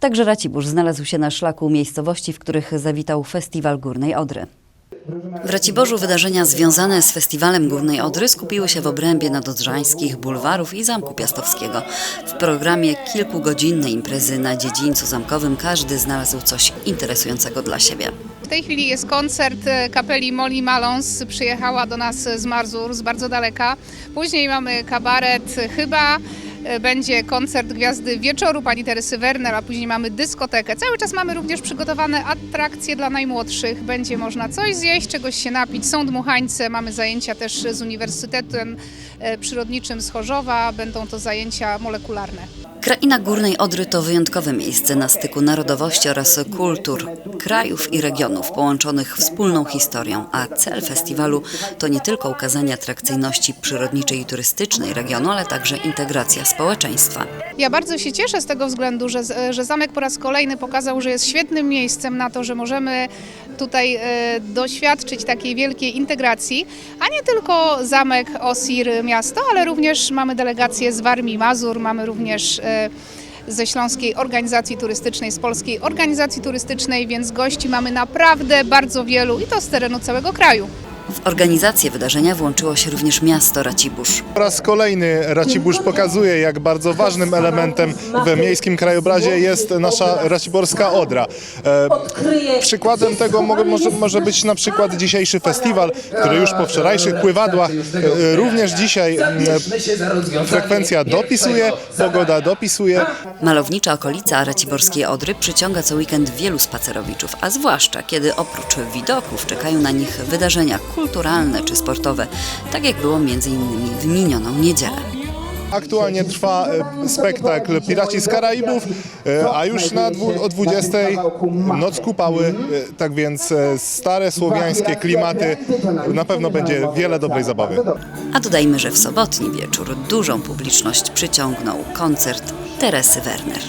Także Racibórz znalazł się na szlaku miejscowości, w których zawitał Festiwal Górnej Odry. W Raciborzu wydarzenia związane z Festiwalem Górnej Odry skupiły się w obrębie nadodrzańskich bulwarów i Zamku Piastowskiego. W programie kilkugodzinnej imprezy na dziedzińcu zamkowym każdy znalazł coś interesującego dla siebie. W tej chwili jest koncert e, kapeli Molly Malons. Przyjechała do nas z Marzur, z bardzo daleka. Później mamy kabaret Chyba. E, Będzie koncert Gwiazdy Wieczoru pani Teresy Werner, a później mamy dyskotekę. Cały czas mamy również przygotowane atrakcje dla najmłodszych. Będzie można coś zjeść, czegoś się napić. Są dmuchańce, mamy zajęcia też z Uniwersytetem e, Przyrodniczym z Chorzowa. Będą to zajęcia molekularne. Kraina Górnej Odry to wyjątkowe miejsce na styku narodowości oraz kultur, krajów i regionów połączonych wspólną historią, a cel festiwalu to nie tylko ukazanie atrakcyjności przyrodniczej i turystycznej regionu, ale także integracja społeczeństwa. Ja bardzo się cieszę z tego względu, że, że zamek po raz kolejny pokazał, że jest świetnym miejscem na to, że możemy tutaj e, doświadczyć takiej wielkiej integracji, a nie tylko zamek Osir miasto, ale również mamy delegacje z Warmii Mazur, mamy również e, ze Śląskiej Organizacji Turystycznej, z Polskiej Organizacji Turystycznej, więc gości mamy naprawdę bardzo wielu i to z terenu całego kraju. W organizację wydarzenia włączyło się również miasto Racibórz. Po raz kolejny Racibórz pokazuje, jak bardzo ważnym elementem w miejskim krajobrazie jest nasza raciborska Odra. E, przykładem tego mo- może, może być na przykład dzisiejszy festiwal, który już po wczorajszych pływadłach e, również dzisiaj m, frekwencja dopisuje, pogoda dopisuje. Malownicza okolica Raciborskiej Odry przyciąga co weekend wielu spacerowiczów, a zwłaszcza kiedy oprócz widoków czekają na nich wydarzenia kulturalne czy sportowe, tak jak było między innymi w minioną niedzielę. Aktualnie trwa e, spektakl Piraci z Karaibów, e, a już na dwu, o 20 Noc Kupały, e, tak więc stare słowiańskie klimaty, na pewno będzie wiele dobrej zabawy. A dodajmy, że w sobotni wieczór dużą publiczność przyciągnął koncert Teresy Werner.